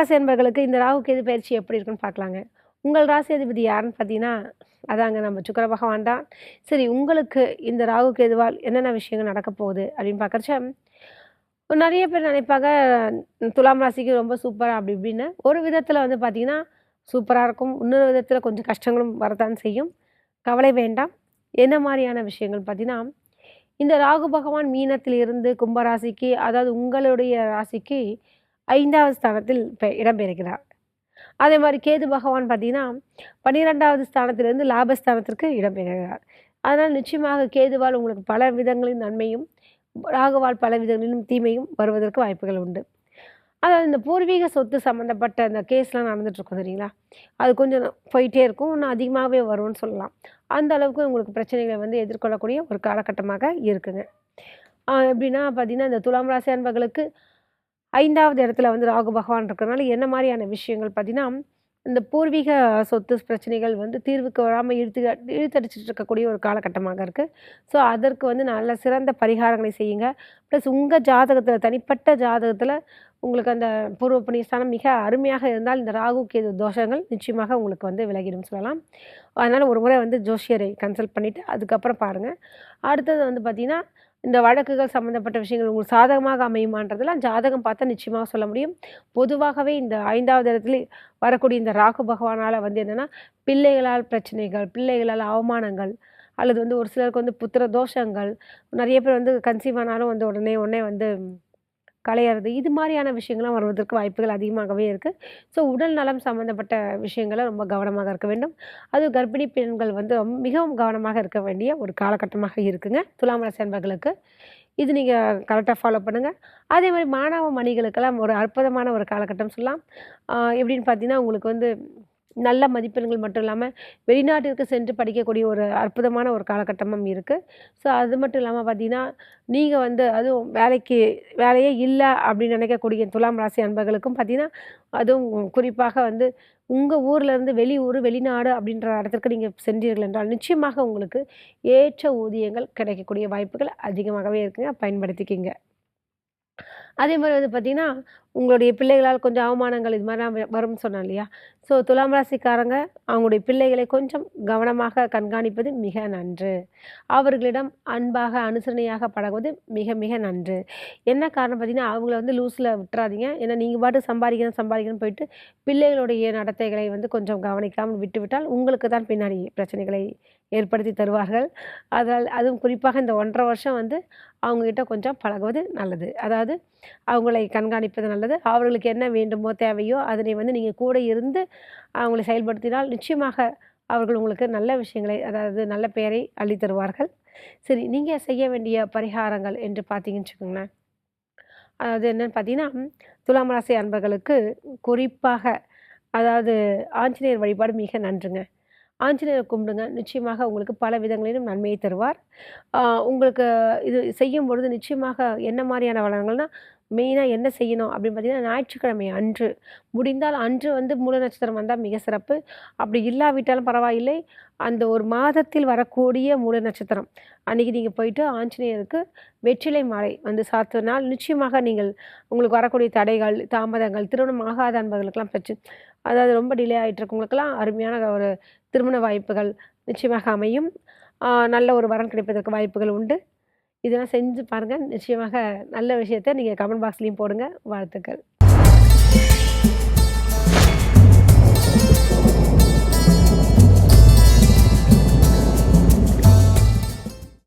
ராசி அன்பர்களுக்கு இந்த ராகு கேது பயிற்சி எப்படி இருக்குன்னு பார்க்கலாங்க. உங்கள் ராசி அதிபதி யாருன்னு பார்த்தீங்கன்னா அதாங்க நம்ம சுக்கர பகவான் தான். சரி உங்களுக்கு இந்த ராகு கேதுவால் என்னென்ன விஷயங்கள் நடக்க போகுது அப்படின்னு பார்க்குறச்ச நிறைய பேர் நினைப்பாங்க துலாம் ராசிக்கு ரொம்ப சூப்பராக அப்படி இப்படின்னு. ஒரு விதத்தில் வந்து பார்த்திங்கன்னா சூப்பராக இருக்கும். இன்னொரு விதத்தில் கொஞ்சம் கஷ்டங்களும் வரத்தான் செய்யும். கவலை வேண்டாம். என்ன மாதிரியான விஷயங்கள் பார்த்தீங்கன்னா இந்த ராகு பகவான் மீனத்தில் இருந்து கும்பராசிக்கு அதாவது உங்களுடைய ராசிக்கு ஐந்தாவது ஸ்தானத்தில் இடம்பெறுகிறார் அதே மாதிரி கேது பகவான் பார்த்தீங்கன்னா பன்னிரெண்டாவது ஸ்தானத்திலிருந்து லாபஸ்தானத்திற்கு இடம்பெறுகிறார் அதனால் நிச்சயமாக கேதுவால் உங்களுக்கு பல விதங்களின் நன்மையும் ராகுவால் பல விதங்களிலும் தீமையும் வருவதற்கு வாய்ப்புகள் உண்டு. அதாவது இந்த பூர்வீக சொத்து சம்மந்தப்பட்ட அந்த கேஸ்லாம் நடந்துகிட்ருக்கும் சரிங்களா அது கொஞ்சம் போயிட்டே இருக்கும் இன்னும் அதிகமாகவே வரும்னு சொல்லலாம். அந்த அளவுக்கு உங்களுக்கு பிரச்சனைகளை வந்து எதிர்கொள்ளக்கூடிய ஒரு காலகட்டமாக இருக்குங்க. எப்படின்னா பார்த்தீங்கன்னா இந்த துலாம் ராசி அன்பர்களுக்கு ஐந்தாவது இடத்துல வந்து ராகு பகவான் இருக்கிறதுனால என்ன மாதிரியான விஷயங்கள் பார்த்தீங்கன்னா இந்த பூர்வீக சொத்து பிரச்சனைகள் வந்து தீர்வுக்கு வராமல் இழுத்து இழுத்தடிச்சிட்டு இருக்கக்கூடிய ஒரு காலகட்டமாக இருக்குது ஸோ அதற்கு வந்து நல்ல சிறந்த பரிகாரங்களை செய்யுங்க. ப்ளஸ் உங்கள் ஜாதகத்தில் தனிப்பட்ட ஜாதகத்தில் உங்களுக்கு அந்த பூர்வ புண்ணியஸ்தானம் மிக அருமையாக இருந்தால் இந்த ராகு கேது தோஷங்கள் நிச்சயமாக உங்களுக்கு வந்து விலகிடும் சொல்லலாம். அதனால் ஒரு முறை வந்து ஜோஷியரை கன்சல்ட் பண்ணிவிட்டு அதுக்கப்புறம் பாருங்கள் அடுத்தது வந்து பார்த்திங்கன்னா இந்த வழக்குகள் சம்மந்தப்பட்ட விஷயங்கள் உங்களுக்கு சாதகமாக அமையுமான்றதெல்லாம் ஜாதகம் பார்த்தா நிச்சயமாக சொல்ல முடியும். பொதுவாகவே இந்த ஐந்தாவது இடத்துல வரக்கூடிய இந்த ராகு பகவானால் வந்து என்னென்னா பிள்ளைகளால் பிரச்சனைகள் பிள்ளைகளால் அவமானங்கள் அல்லது வந்து ஒரு சிலருக்கு வந்து புத்திர தோஷங்கள் நிறைய பேர் வந்து கன்சீவ் ஆனாலும் வந்து உடனே உடனே வந்து களையிறது. இது மாதிரியான விஷயங்கள்லாம் வருவதற்கு வாய்ப்புகள் அதிகமாகவே இருக்குது ஸோ உடல் நலம் சம்மந்தப்பட்ட விஷயங்களை ரொம்ப கவனமாக இருக்க வேண்டும். அது கர்ப்பிணி பெண்கள் வந்து ரொம்ப மிகவும் கவனமாக இருக்க வேண்டிய ஒரு காலகட்டமாக இருக்குங்க. துலாம் ராசி அன்பர்களுக்கு இது நீங்கள் கரெக்டாக ஃபாலோ பண்ணுங்கள் அதே மாதிரி மாணவ மணிகளுக்கெல்லாம் ஒரு அற்புதமான ஒரு காலகட்டம் சொல்லலாம். எப்படின்னு பார்த்தீங்கன்னா உங்களுக்கு வந்து நல்ல மதிப்பெண்கள் மட்டும் இல்லாமல் வெளிநாட்டிற்கு சென்று படிக்கக்கூடிய ஒரு அற்புதமான ஒரு காலகட்டமும் இருக்குது ஸோ அது மட்டும் இல்லாமல் பார்த்தீங்கன்னா நீங்கள் வந்து அதுவும் வேலைக்கு வேலையே இல்லை அப்படின்னு நினைக்கக்கூடிய துலாம் ராசி அன்பர்களுக்கும் பார்த்திங்கன்னா அதுவும் குறிப்பாக வந்து உங்கள் ஊர்லேருந்து வெளியூர் வெளிநாடு அப்படின்ற இடத்திற்கு நீங்கள் சென்றீர்கள் என்றால் நிச்சயமாக உங்களுக்கு ஏற்ற ஊதியங்கள் கிடைக்கக்கூடிய வாய்ப்புகள் அதிகமாகவே இருக்குங்க. பயன்படுத்திக்கிங்க. அதே மாதிரி வந்து பார்த்திங்கன்னா உங்களுடைய பிள்ளைகளால் கொஞ்சம் அவமானங்கள் இது மாதிரிலாம் வரும்னு சொன்னேன் இல்லையா? ஸோ துலாம் ராசிக்காரங்க அவங்களுடைய பிள்ளைகளை கொஞ்சம் கவனமாக கண்காணிப்பது மிக நன்று. அவர்களிடம் அன்பாக அனுசரணையாக பழகுவது மிக மிக நன்று. என்ன காரணம் பார்த்தீங்கன்னா அவங்கள வந்து லூஸில் விட்டுறாதீங்க. ஏன்னா நீங்கள் பாட்டு சம்பாதிக்கணும் சம்பாதிக்கணும்னு போயிட்டு பிள்ளைகளுடைய நடத்தைகளை வந்து கொஞ்சம் கவனிக்காமல் விட்டுவிட்டால் உங்களுக்கு தான் பின்னாடி பிரச்சனைகளை ஏற்படுத்தி தருவார்கள். அதனால் அதுவும் குறிப்பாக இந்த ஒன்றரை வருஷம் வந்து அவங்கக்கிட்ட கொஞ்சம் பழகுவது நல்லது. அதாவது அவங்களை கண்காணிப்பது நல்லது. அவர்களுக்கு என்ன வேண்டுமோ தேவையோ அதனை வந்து நீங்கள் கூட இருந்து அவங்களை செயல்படுத்தினால் நிச்சயமாக அவர்கள் உங்களுக்கு நல்ல விஷயங்களை அதாவது நல்ல பெயரை அள்ளி தருவார்கள். சரி நீங்கள் செய்ய வேண்டிய பரிகாரங்கள் என்று பார்த்தீங்கன்னு வச்சுக்கோங்களேன். அதாவது என்னன்னு பார்த்தீங்கன்னா துலாம் ராசி அன்பர்களுக்கு குறிப்பாக அதாவது ஆஞ்சநேயர் வழிபாடு மிக நன்றுங்க. ஆஞ்சநேயரை கும்பிடுங்க. நிச்சயமாக உங்களுக்கு பல விதங்களிலும் நன்மையை தருவார். உங்களுக்கு இது செய்யும் பொழுது நிச்சயமாக என்ன மாதிரியான வளங்கள்னால் மெயினாக என்ன செய்யணும் அப்படின்னு பார்த்தீங்கன்னா ஞாயிற்றுக்கிழமை அன்று. முடிந்தால் அன்று வந்து மூல நட்சத்திரம் வந்தால் மிக சிறப்பு. அப்படி இல்லாவிட்டாலும் பரவாயில்லை. அந்த ஒரு மாதத்தில் வரக்கூடிய மூல நட்சத்திரம். அன்றைக்கி நீங்கள் போயிட்டு ஆஞ்சநேயருக்கு வெற்றிலை மாலை வந்து சாத்தினால் நிச்சயமாக நீங்கள் உங்களுக்கு வரக்கூடிய தடைகள் தாமதங்கள் திருமணம் ஆகாத அன்பர்களுக்கெல்லாம் பிரச்சனை அதாவது ரொம்ப டிலே ஆகிட்டு இருக்கவங்களுக்கெல்லாம் அருமையான ஒரு திருமண வாய்ப்புகள் நிச்சயமாக அமையும். நல்ல ஒரு வரன் கிடைப்பதற்கு வாய்ப்புகள் உண்டு. இதெல்லாம் செஞ்சு பாருங்கள் நிச்சயமாக நல்ல விஷயத்தை நீங்கள் கமெண்ட் பாக்ஸ்லேயும் போடுங்க. வாழ்த்துக்கள்.